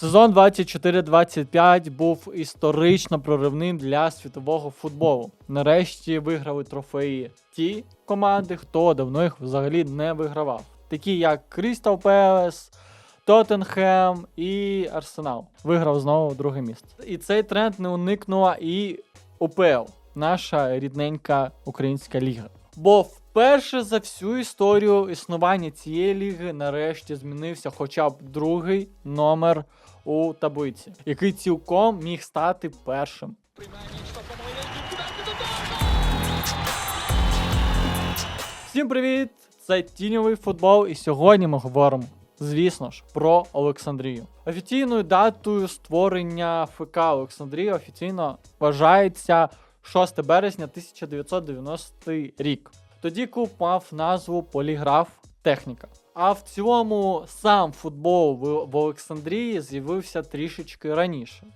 Сезон 24-25 був історично проривним для світового футболу. Нарешті виграли трофеї ті команди, хто давно їх взагалі не вигравав. Такі як Крістал Пелес, Тоттенхем і Арсенал. Виграв знову друге місце. І цей тренд не уникнула і УПЛ, наша рідненька українська ліга. Бо вперше за всю історію існування цієї ліги нарешті змінився хоча б другий номер у таблиці, який цілком міг стати першим. Всім привіт! Це тіньовий футбол, і сьогодні ми говоримо, звісно ж, про Олександрію. Офіційною датою створення ФК Олександрії офіційно вважається 6 березня 1990 рік. Тоді клуб мав назву Поліграф Техніка. А в цілому сам футбол в, в Олександрії з'явився трішечки раніше.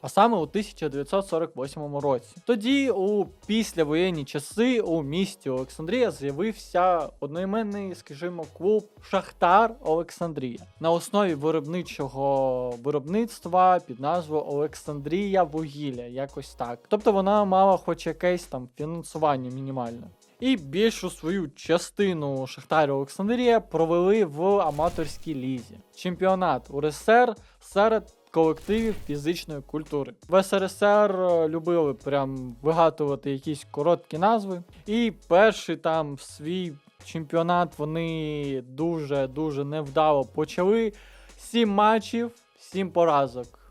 А саме у 1948 році. Тоді, у післявоєнні часи, у місті Олександрія з'явився одноіменний, скажімо, клуб Шахтар Олександрія на основі виробничого виробництва під назвою Олександрія Вугілля, якось так. Тобто вона мала хоч якесь там фінансування мінімальне. І більшу свою частину Шахтар Олександрія провели в аматорській лізі. Чемпіонат УРСР серед колективів фізичної культури. В СРСР е, любили прям вигадувати якісь короткі назви. І перший там свій чемпіонат вони дуже-дуже невдало почали. Сім матчів, сім поразок.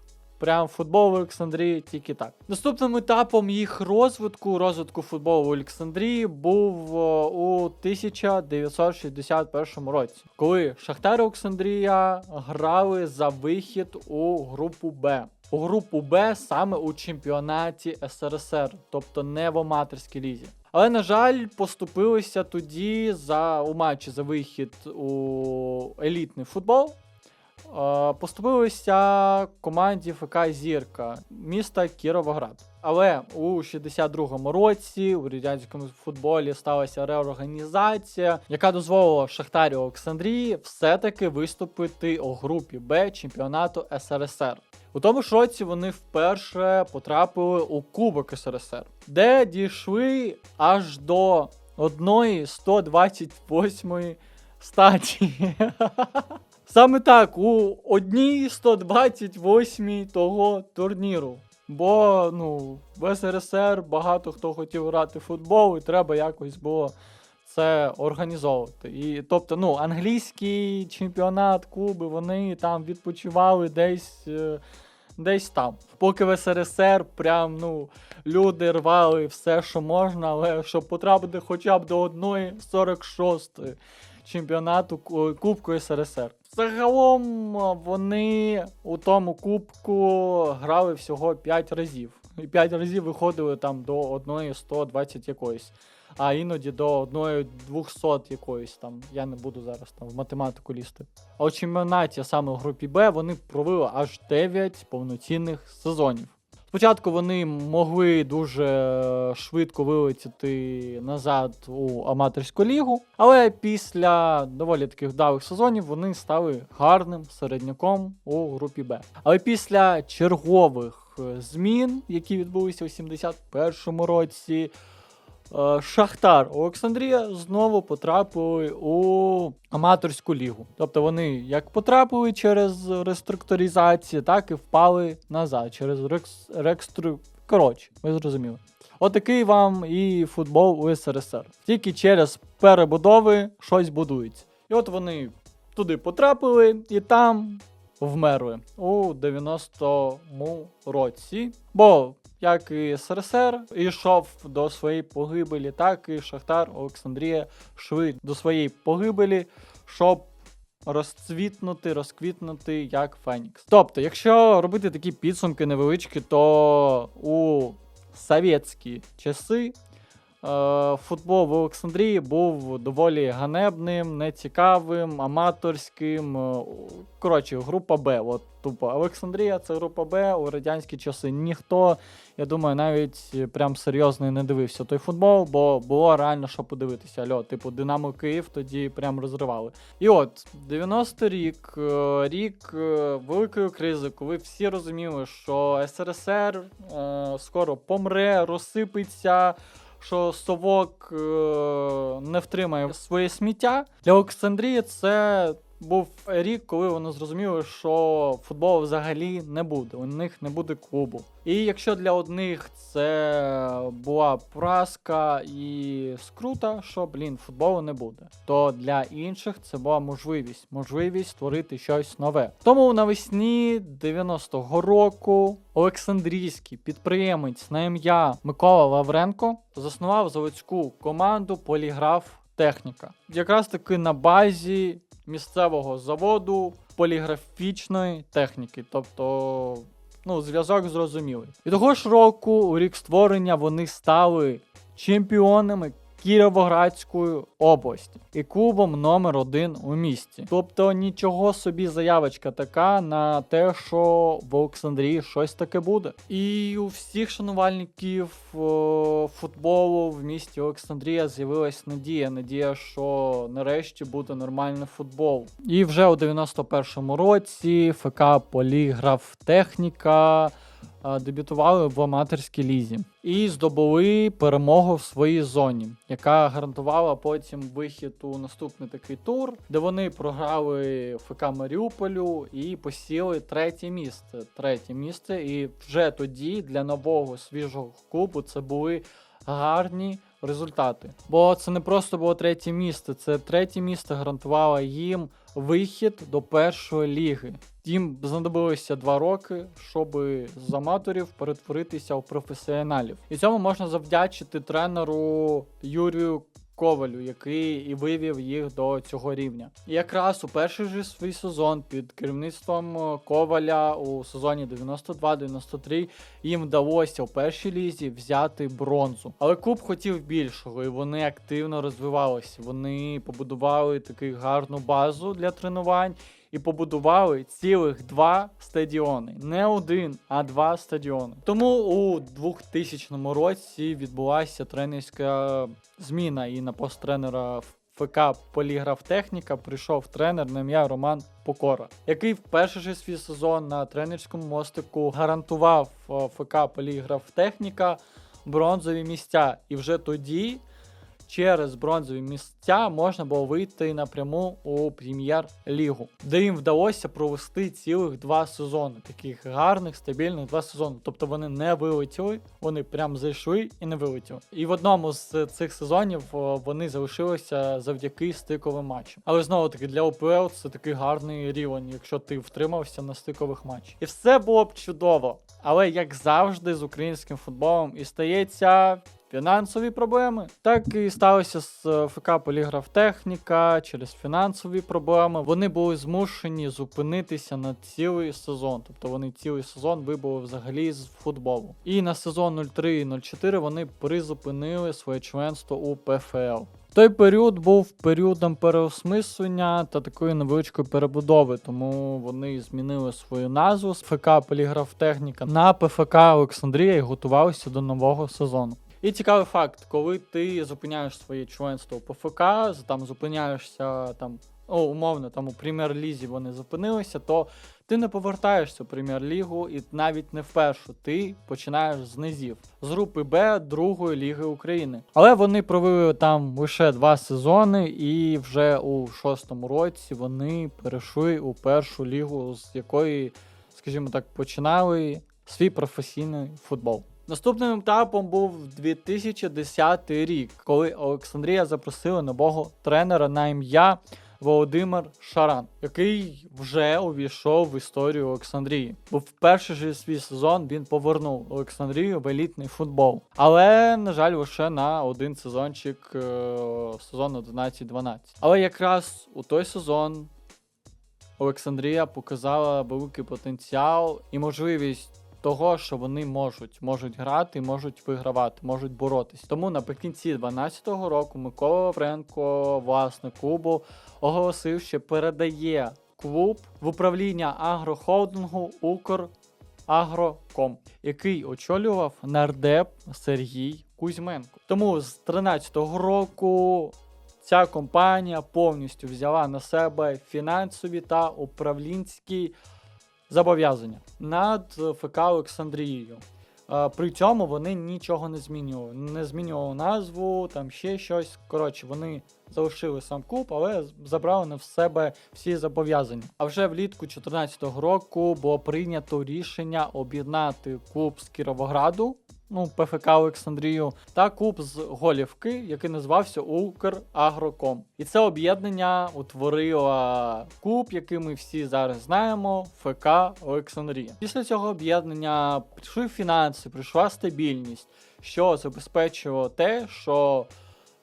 Прям футбол в Олександрії тільки так. Наступним етапом їх розвитку, розвитку футболу в Олександрії, був у 1961 році, коли Шахтар Олександрія грали за вихід у групу Б. У групу Б саме у чемпіонаті СРСР, тобто не в аматорській лізі. Але, на жаль, поступилися тоді за у матчі за вихід у елітний футбол. Е, Поступилися команді ФК Зірка міста Кіровоград. Але у 62-му році у радянському футболі сталася реорганізація, яка дозволила Шахтарі Олександрії все-таки виступити у групі Б чемпіонату СРСР. У тому ж році вони вперше потрапили у Кубок СРСР, де дійшли аж до одної 128 стадії. Саме так, у одній 128 того турніру. Бо ну, в СРСР багато хто хотів грати в футбол, і треба якось було це організовувати. І тобто, ну, англійський чемпіонат, клуби, вони там відпочивали десь. е, Десь там. Поки в СРСР прям ну, люди рвали все, що можна, але щоб потрапити хоча б до одної 46 чемпіонату Кубку СРСР. Загалом вони у тому кубку грали всього 5 разів. І 5 разів виходили там до 1 120 якоїсь, а іноді до 1 200 якоїсь там. Я не буду зараз там в математику лізти. А у чемпіонаті саме в групі Б вони провели аж 9 повноцінних сезонів. Спочатку вони могли дуже швидко вилетіти назад у аматорську лігу, але після доволі таких вдалих сезонів вони стали гарним середняком у групі Б. Але після чергових е, змін, які відбулися у 71-му році, Шахтар Олександрія знову потрапили у аматорську лігу. Тобто вони як потрапили через реструктуризацію, так і впали назад через рекс... рекстру... Коротше, ви зрозуміли. Отакий вам і футбол у СРСР. Тільки через перебудови щось будується. І от вони туди потрапили і там вмерли у 90-му році. Бо як і СРСР йшов до своєї погибелі, так і Шахтар Олександрія йшли до своєї погибелі, щоб розцвітнути, розквітнути як Фенікс. Тобто, якщо робити такі підсумки невеличкі, то у совєтські часи футбол в Олександрії був доволі ганебним, нецікавим, аматорським. е, Коротше, група Б. От тупо Олександрія це група Б. У радянські часи ніхто, я думаю, навіть е, прям серйозно не дивився той футбол, бо було реально що подивитися. Альо, типу, Динамо Київ тоді прям розривали. І от 90 рік, е, рік е, великої кризи, коли всі розуміли, що СРСР е, скоро помре, розсипеться. Що совок е, не втримає своє сміття. Для Олександрії це був рік, коли вони зрозуміли, що футболу взагалі не буде. У них не буде клубу. І якщо для одних це була поразка і скрута, що блін, футболу не буде, то для інших це була можливість, можливість створити щось нове. Тому навесні 90-го року Олександрійський підприємець на ім'я Микола Лавренко заснував заводську команду Поліграф Техніка. Якраз таки на базі місцевого заводу поліграфічної техніки, тобто. Ну, зв'язок зрозумілий. І того ж року, у рік створення, вони стали чемпіонами Кіровоградської області і клубом номер один у місті. Тобто нічого собі заявочка така на те, що в Олександрії щось таке буде. І у всіх шанувальників о, футболу в місті Олександрія з'явилась надія. Надія, що нарешті буде нормальний футбол. І вже у 91-му році ФК Поліграф Техніка дебютували в аматорській лізі і здобули перемогу в своїй зоні, яка гарантувала потім вихід у наступний такий тур, де вони програли ФК Маріуполю і посіли третє місце. Третє місце, і вже тоді для нового свіжого клубу це були гарні. Результати, бо це не просто було третє місце, це третє місце гарантувало їм вихід до першої ліги. Їм знадобилося два роки, щоб з аматорів перетворитися у професіоналів. І цьому можна завдячити тренеру Юрію Ковалю, який і вивів їх до цього рівня. І якраз у перший же свій сезон під керівництвом Коваля у сезоні 92-93 їм вдалося у першій лізі взяти бронзу. Але клуб хотів більшого, і вони активно розвивалися. Вони побудували таку гарну базу для тренувань. І побудували цілих два стадіони. Не один, а два стадіони. Тому у 2000 році відбулася тренерська зміна, і на пост тренера ФК Поліграф Техніка прийшов тренер на ім'я Роман Покора, який в перший же свій сезон на тренерському мостику гарантував е, ФК Поліграф Техніка бронзові місця. І вже тоді через бронзові місця можна було вийти напряму у прем'єр-лігу, де їм вдалося провести цілих два сезони, таких гарних, стабільних два сезони. Тобто вони не вилетіли, вони прям зайшли і не вилетіли. І в одному з цих сезонів вони залишилися завдяки стиковим матчам. Але знову таки для ОПЛ це такий гарний рівень, якщо ти втримався на стикових матчах. І все було б чудово. Але як завжди, з українським футболом і стається Фінансові проблеми. Так і сталося з е, ФК Поліграф Техніка через фінансові проблеми. Вони були змушені зупинитися на цілий сезон. Тобто вони цілий сезон вибули взагалі з футболу. І на сезон 03-04 вони призупинили своє членство у ПФЛ. Той період був періодом переосмислення та такої невеличкої перебудови, тому вони змінили свою назву з ФК Поліграф Техніка на ПФК Олександрія і готувалися до нового сезону. І цікавий факт, коли ти зупиняєш своє членство у ПФК, там зупиняєшся там, о, умовно, там у прем'єр-лізі вони зупинилися, то ти не повертаєшся у прем'єр-лігу і навіть не вперше. Ти починаєш з низів з групи Б другої ліги України. Але вони провели там лише два сезони, і вже у шостому році вони перейшли у першу лігу, з якої, скажімо так, починали свій професійний футбол. Наступним етапом був 2010 рік, коли Олександрія запросила нового тренера на ім'я Володимир Шаран, який вже увійшов в історію Олександрії. Бо в перший же свій сезон він повернув Олександрію в елітний футбол. Але, на жаль, лише на один сезончик е- сезон 11-12. Але якраз у той сезон Олександрія показала великий потенціал і можливість того, що вони можуть, можуть грати, можуть вигравати, можуть боротись. Тому наприкінці 2012 року Микола Лавренко, власник клубу, оголосив, що передає клуб в управління агрохолдингу Украгроком, який очолював нардеп Сергій Кузьменко. Тому з 13-го року ця компанія повністю взяла на себе фінансові та управлінські зобов'язання над ФК Олександрією. Е, При цьому вони нічого не змінювали. Не змінювали назву, там ще щось. Коротше, вони залишили сам клуб, але забрали на себе всі зобов'язання. А вже влітку 2014 року було прийнято рішення об'єднати клуб з Кіровограду, ну, ПФК Олександрію, та клуб з Голівки, який називався Украгроком. І це об'єднання утворило клуб, який ми всі зараз знаємо, ФК Олександрія. Після цього об'єднання прийшли фінанси, прийшла стабільність, що забезпечило те, що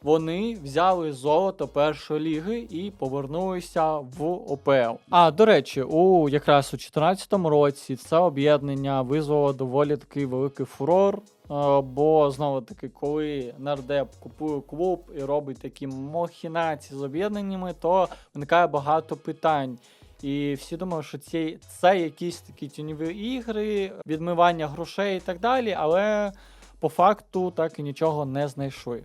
вони взяли золото першої ліги і повернулися в ОПЛ. А до речі, у якраз у 2014 році це об'єднання визвало доволі такий великий фурор. е, Бо знову таки, коли нардеп купує клуб і робить такі махінації з об'єднаннями, то виникає багато питань. І всі думали, що це, це якісь такі тіньові ігри, відмивання грошей і так далі, але по факту так і нічого не знайшли.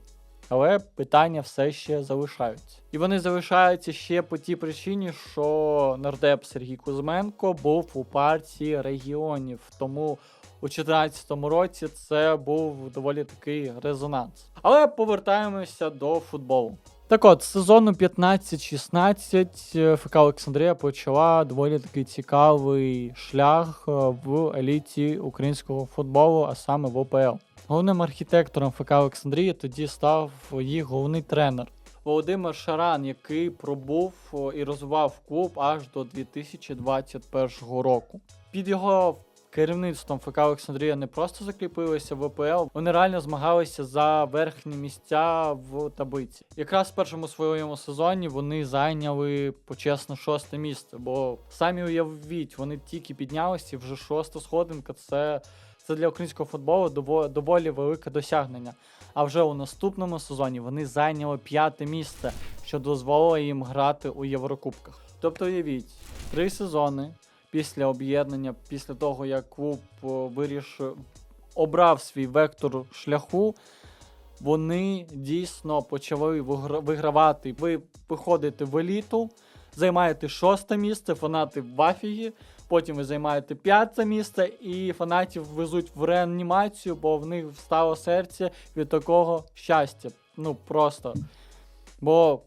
Але питання все ще залишаються. І вони залишаються ще по тій причині, що нардеп Сергій Кузьменко був у партії регіонів. Тому у 2014 році це був доволі такий резонанс. Але повертаємося до футболу. Так от, сезону 15-16 е, ФК Олександрія почала доволі такий цікавий шлях е, в еліті українського футболу, а саме в ОПЛ. Головним архітектором ФК Олександрії тоді став їх головний тренер Володимир Шаран, який пробув і розвивав клуб аж до 2021 року. Під його керівництвом ФК Олександрія не просто закріпилися в ВПЛ, вони реально змагалися за верхні місця в таблиці. Якраз в першому своєму сезоні вони зайняли почесно шосте місце, бо самі уявіть, вони тільки піднялися, і вже шоста сходинка це. Це для українського футболу дово- доволі велике досягнення. А вже у наступному сезоні вони зайняли п'яте місце, що дозволило їм грати у Єврокубках. Тобто, уявіть, три сезони після об'єднання, після того як клуб вирішив обрав свій вектор шляху, вони дійсно почали вигра- вигравати. Ви виходите в еліту, займаєте шосте місце, фанати в афігі. Потім ви займаєте п'яте місце, і фанатів везуть в реанімацію, бо в них встало серце від такого щастя. Ну просто. Бо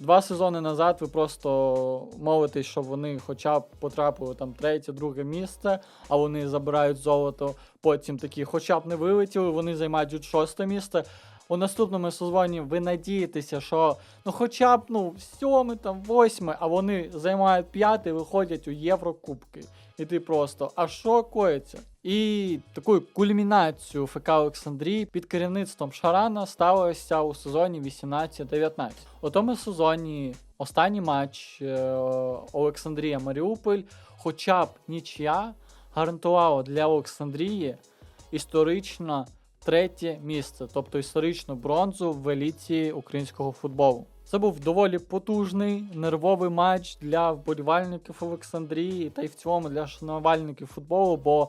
два сезони назад ви просто молитесь, щоб вони хоча б потрапили там третє, друге місце, а вони забирають золото. Потім такі, хоча б не вилетіли, вони займають шосте місце. У наступному сезоні ви надієтеся, що ну хоча б ну сьоме, там восьме, а вони займають п'яте виходять у Єврокубки. І ти просто, а що коїться? І такою кульмінацією ФК Олександрії під керівництвом Шарана сталося у сезоні 18-19. У тому сезоні останній матч е, Олександрія Маріуполь, хоча б нічия, гарантувала для Олександрії історично третє місце, тобто історичну бронзу в еліті українського футболу. Це був доволі потужний нервовий матч для вболівальників Олександрії та й в цілому для шанувальників футболу, бо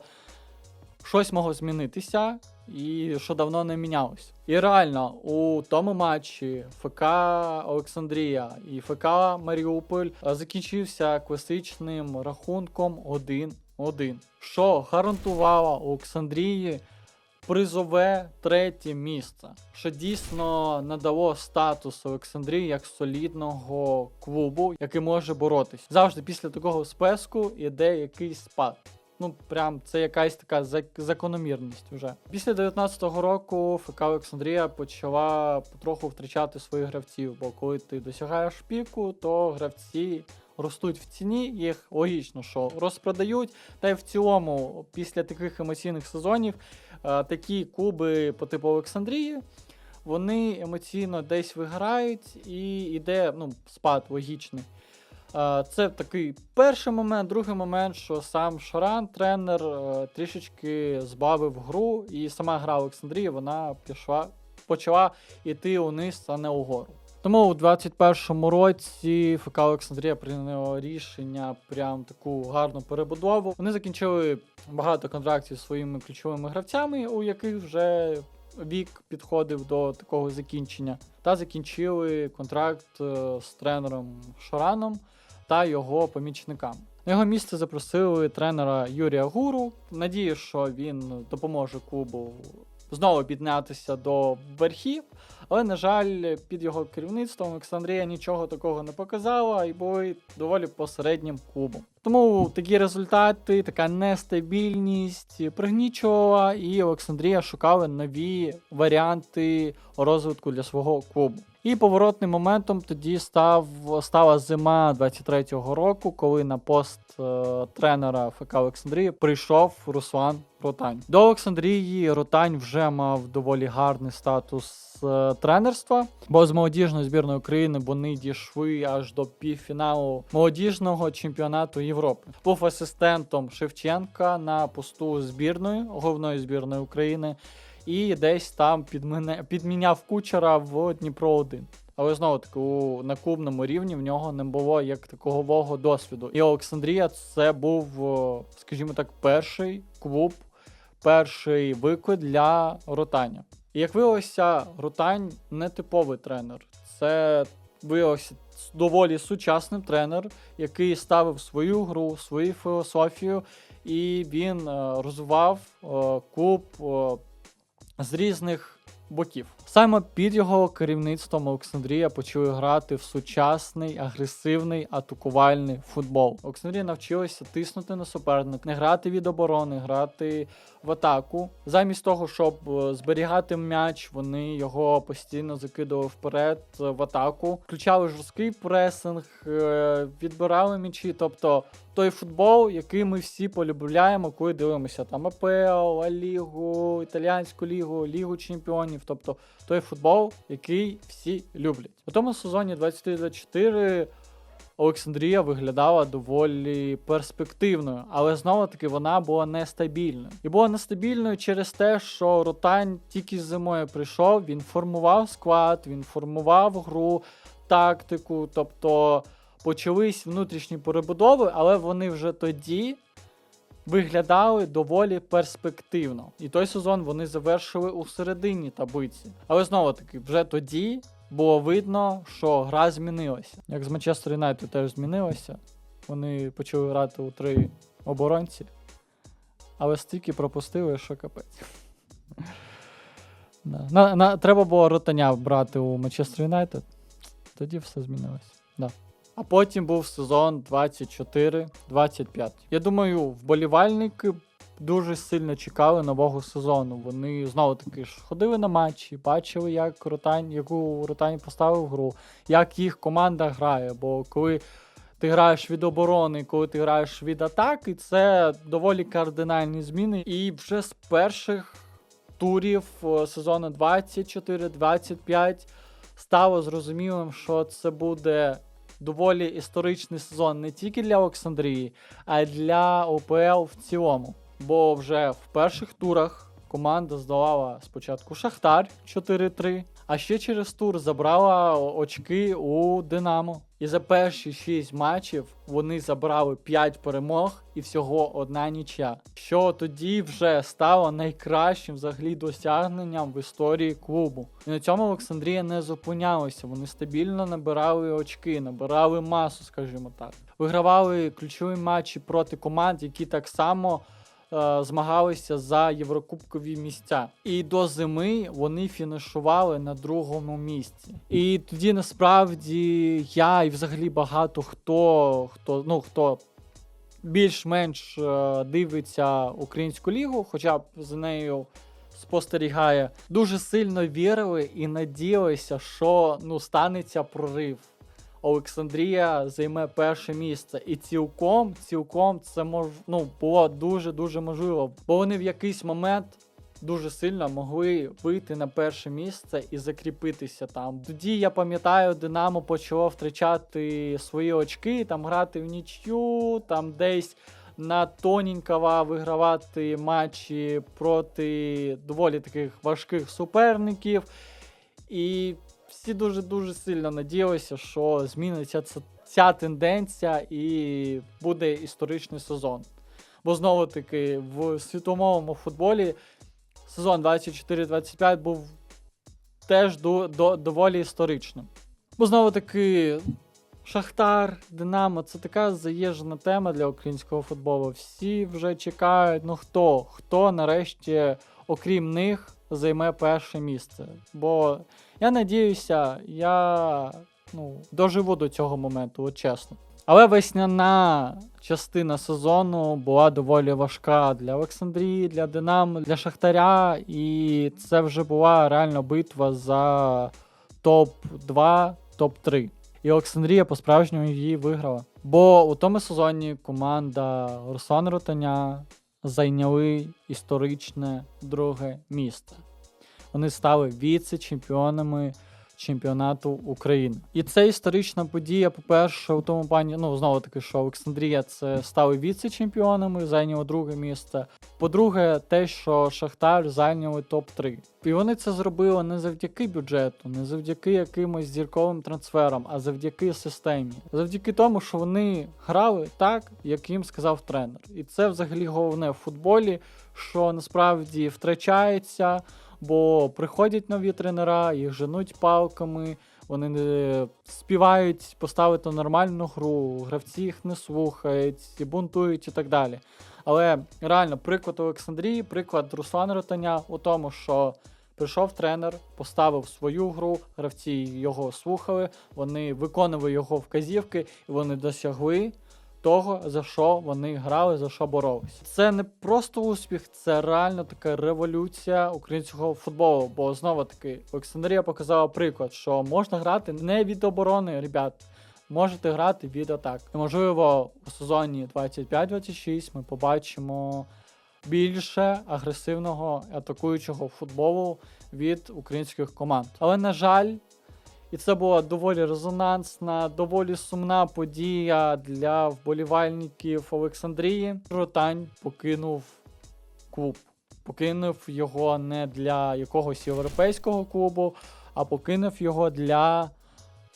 щось могло змінитися і що давно не мінялось. І реально у тому матчі ФК Олександрія і ФК Маріуполь закінчився класичним рахунком 1-1, що гарантувало Олександрії призове третє місце, що дійсно надало статус Олександрії як солідного клубу, який може боротись. Завжди після такого списку іде якийсь спад. Ну, прям це якась така зак- закономірність вже. Після 19-го року ФК Олександрія почала потроху втрачати своїх гравців, бо коли ти досягаєш піку, то гравці ростуть в ціні, їх логічно, що розпродають. Та й в цілому, після таких емоційних сезонів, такі клуби по типу Олександрії. Вони емоційно десь виграють і йде ну, спад логічний. Е, Це такий перший момент. Другий момент, що сам Шаран, тренер, е, трішечки збавив гру, і сама гра Олександрії вона пішла, почала йти униз, а не угору. Тому у 21-му році ФК Олександрія прийняло рішення прям таку гарну перебудову. Вони закінчили багато контрактів зі своїми ключовими гравцями, у яких вже вік підходив до такого закінчення, та закінчили контракт е, з тренером Шараном та його помічниками. На його місце запросили тренера Юрія Гуру. Надію, що він допоможе клубу знову піднятися до верхів. Але, на жаль, під його керівництвом Олександрія нічого такого не показала і були доволі посереднім клубом. Тому такі результати, така нестабільність пригнічувала, і Олександрія шукала нові варіанти розвитку для свого клубу. І поворотним моментом тоді став стала зима 23-го року, коли на пост е, тренера ФК Олександрії прийшов Руслан Ротань. До Олександрії Ротань вже мав доволі гарний статус е, тренерства, бо з молодіжної збірної України вони дійшли аж до півфіналу молодіжного чемпіонату Європи. Був асистентом Шевченка на посту збірної головної збірної України і десь там підміня... підміняв кучера в Дніпро 1. Але знову таки на клубному рівні в нього не було як такового досвіду. І Олександрія це був, скажімо так, перший клуб, перший виклик для Ротаня. І як виявилося, Ротань не типовий тренер. Це виявився доволі сучасним тренер, який ставив свою гру, свою філософію, і він е, розвивав е, клуб е, з різних боків. Саме під його керівництвом Олександрія почали грати в сучасний, агресивний, атакувальний футбол. Олександрія навчилася тиснути на суперник, не грати від оборони, грати в атаку. Замість того, щоб е, зберігати м'яч, вони його постійно закидували вперед е, в атаку, включали жорсткий пресинг, е, відбирали м'ячі. Тобто той футбол, який ми всі полюбляємо, коли дивимося там АПЛ, Лігу, Італіанську лігу, Лігу Чемпіонів. Тобто той футбол, який всі люблять. У тому сезоні 23-24 Олександрія виглядала доволі перспективною, але знову таки вона була нестабільною. І була нестабільною через те, що Ротань тільки з зимою прийшов, він формував склад, він формував гру, тактику, тобто почались внутрішні перебудови, але вони вже тоді виглядали доволі перспективно. І той сезон вони завершили у середині таблиці. Але знову таки, вже тоді було видно, що гра змінилася. Як з Манчестер Юнайтед теж змінилася. Вони почали грати у три оборонці, але стільки пропустили, що капець. Треба було ротаня брати у Манчестер Юнайтед. Тоді все змінилося. Да. А потім був сезон 24-25. Я думаю, вболівальники дуже сильно чекали нового сезону. Вони знову таки ж ходили на матчі, бачили, як Ротань, яку Ротань поставив гру, як їх команда грає. Бо коли ти граєш від оборони, коли ти граєш від атаки, це доволі кардинальні зміни. І вже з перших турів е, сезону 24-25 стало зрозумілим, що це буде доволі історичний сезон не тільки для Олександрії, а й для ОПЛ в цілому. Бо вже в перших турах команда здолала спочатку Шахтар 4-3, а ще через тур забрала очки у Динамо. І за перші 6 матчів вони забрали 5 перемог і всього одна нічя. Що тоді вже стало найкращим взагалі досягненням в історії клубу. І на цьому Олександрія не зупинялася. Вони стабільно набирали очки, набирали масу, скажімо так. Вигравали ключові матчі проти команд, які так само змагалися за єврокубкові місця. І до зими вони фінішували на другому місці. І тоді насправді я і взагалі багато хто хто ну хто. Більш-менш е, дивиться українську лігу, хоча б за нею спостерігає, дуже сильно вірили і надіялися, що ну станеться прорив. Олександрія займе перше місце. І цілком, цілком це мож, ну, було дуже-дуже можливо. Бо вони в якийсь момент дуже сильно могли вийти на перше місце і закріпитися там. Тоді я пам'ятаю, Динамо почало втрачати свої очки, там грати в нічю, там десь на тоненького вигравати матчі проти доволі таких важких суперників. І всі дуже-дуже сильно надіялися, що зміниться ця, ця тенденція і буде історичний сезон. Бо знову таки в світовому футболі сезон 24-25 був теж до, до, доволі історичним. Бо знову таки, Шахтар, Динамо це така заїжджена тема для українського футболу. Всі вже чекають, ну хто, хто нарешті, окрім них, займе перше місце. Бо я надіюся, я ну, доживу до цього моменту, от чесно. Але весняна частина сезону була доволі важка для Олександрії, для Динамо, для Шахтаря, і це вже була реально битва за топ-2, топ-3. І Олександрія по-справжньому її виграла. Бо у тому сезоні команда Руслана Ротаня зайняли історичне друге місце. Вони стали віце-чемпіонами чемпіонату України. І це історична подія, по-перше, у тому плані, ну знову таки, що Олександрія це стали віце-чемпіонами, зайняло друге місце. По-друге, те, що Шахтар зайняли топ-3. І вони це зробили не завдяки бюджету, не завдяки якимось зірковим трансферам, а завдяки системі. Завдяки тому, що вони грали так, як їм сказав тренер. І це взагалі головне в футболі, що насправді втрачається бо приходять нові тренера, їх женуть палками, вони не співають поставити нормальну гру, гравці їх не слухають, бунтують і так далі. Але реально, приклад Олександрії, приклад Руслана Ротаня у тому, що прийшов тренер, поставив свою гру, гравці його слухали, вони виконували його вказівки і вони досягли того, за що вони грали, за що боролися. Це не просто успіх, це реально така революція українського футболу. Бо знову таки Олександрія показала приклад, що можна грати не від оборони, ребят. Можете грати від атак. Можливо, у сезоні 25-26 ми побачимо більше агресивного атакуючого футболу від українських команд. Але на жаль, і це була доволі резонансна, доволі сумна подія для вболівальників Олександрії. Ротань покинув клуб. Покинув його не для якогось європейського клубу, а покинув його для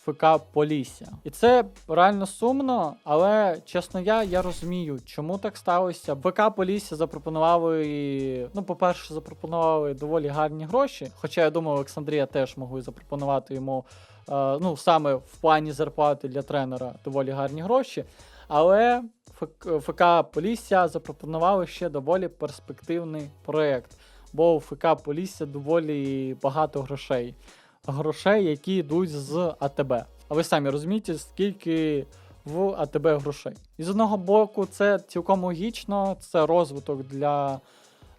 ФК Полісся. І це реально сумно, але чесно, я я розумію, чому так сталося. ФК Полісся запропонували, ну, по-перше, запропонували доволі гарні гроші. Хоча я думаю, Олександрія теж могли запропонувати йому, е, ну, саме в плані зарплати для тренера доволі гарні гроші. Але ФК Полісся запропонували ще доволі перспективний проєкт. Бо у ФК Полісся доволі багато грошей грошей, які йдуть з АТБ. А ви самі розумієте, скільки в АТБ грошей. І з одного боку, це цілком логічно, це розвиток для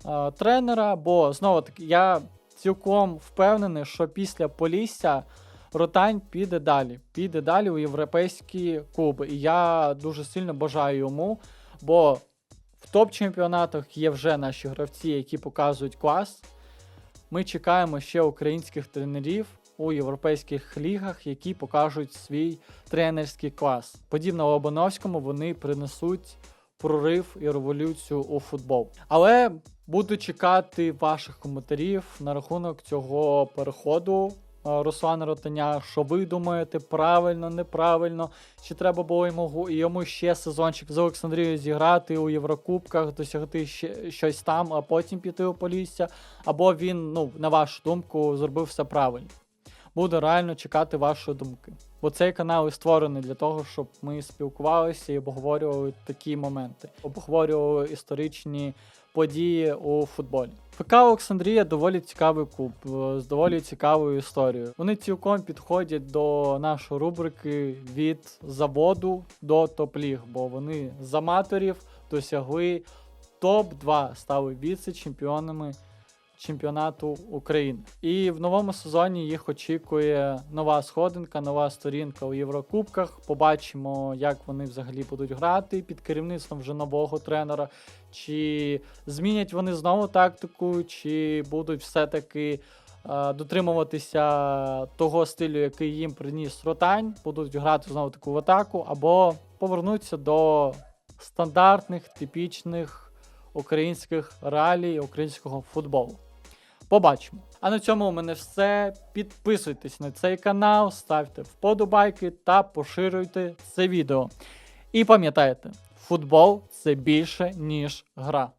е, тренера, бо знову таки я цілком впевнений, що після Полісся Ротань піде далі. Піде далі у європейські клуби. І я дуже сильно бажаю йому, бо в топ-чемпіонатах є вже наші гравці, які показують клас. Ми чекаємо ще українських тренерів у європейських лігах, які покажуть свій тренерський клас. Подібно Лобановському, вони принесуть прорив і революцію у футбол. Але буду чекати ваших коментарів на рахунок цього переходу. Е, Руслана Ротаня, що ви думаєте, правильно, неправильно? Чи треба було йому йому ще сезончик з Олександрією зіграти у Єврокубках, досягти ще щось там, а потім піти у Полісся? Або він, ну, на вашу думку, зробив все правильно? Буду реально чекати вашої думки. Бо цей канал і створений для того, щоб ми спілкувалися і обговорювали такі моменти, обговорювали історичні події у футболі. ПК Олександрія доволі цікавий клуб е, з доволі цікавою історією. Вони цілком підходять до нашої рубрики від заводу до топ-ліг, бо вони з аматорів досягли топ-2, стали віце-чемпіонами чемпіонату України. І в новому сезоні їх очікує нова сходинка, нова сторінка у Єврокубках. Побачимо, як вони взагалі будуть грати під керівництвом вже нового тренера. Чи змінять вони знову тактику, чи будуть все-таки е, дотримуватися того стилю, який їм приніс Ротань, будуть грати знову таку в атаку, або повернуться до стандартних, типічних українських реалій, українського футболу. Побачимо. А на цьому у мене все. Підписуйтесь на цей канал, ставте вподобайки та поширюйте це відео. І пам'ятайте, футбол це більше, ніж гра.